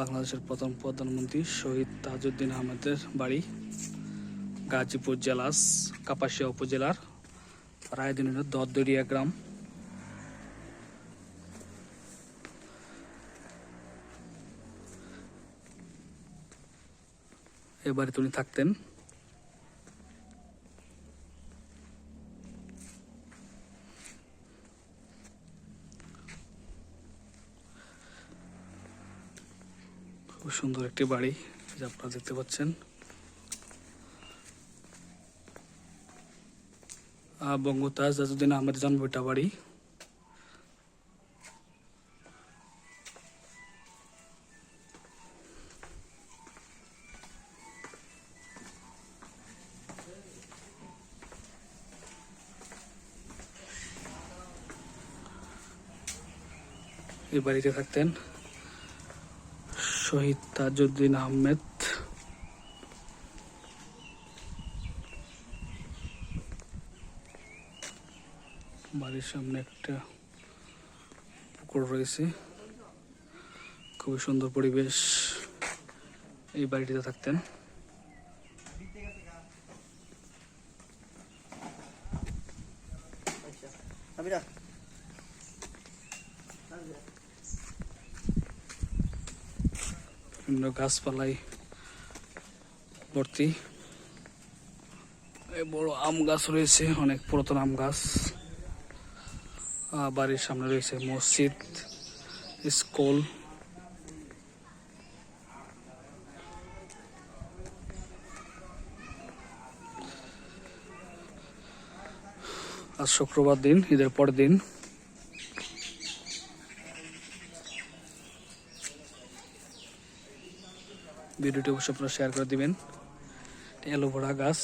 বাংলাদেশের প্রথম প্রধানমন্ত্রী শহীদ তাজউদ্দিন আহমেদের বাড়ি গাজীপুর জেলার কাপাসিয়া উপজেলার রায়দিনের দরদরিয়া গ্রাম। এবারে উনি থাকতেন। খুব সুন্দর একটি বাড়ি যা আপনারা দেখতে পাচ্ছেন। বঙ্গতাজ তাজউদ্দিন আহমেদ জন্মভিটা বাড়ি। এই বাড়িতে থাকতেন শহীদ তাজউদ্দিন আহমেদ। বাড়ির সামনে একটা পুকুর রয়েছে। খুবই সুন্দর পরিবেশ। এই বাড়িটিতে থাকতেন। Amira. বিভিন্ন গাছপালায় ভর্তি। বড় আম গাছ রয়েছে, অনেক পুরাতন আম গাছ। বাড়ির সামনে রয়েছে মসজিদ, স্কুল। আজ শুক্রবার দিন, ঈদের পরের দিন। ভিডিওটি অবশ্যই আপনারা শেয়ার করে দিবেন। অ্যালোভেরা গাছ।